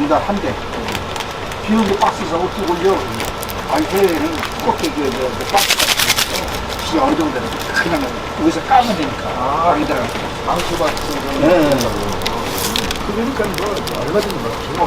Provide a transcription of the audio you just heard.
우리가 한대. 비닐도 박스에서 어떻게 올려? 아니, 해외에는 두껍게 그, 그, 그 박스가 있어. 비 어느 정도 되는 그냥 여기서 까면 되니까. 아. 거기다가. 방수박스 네. 그러니까 뭐 얼마든지 뭐 기본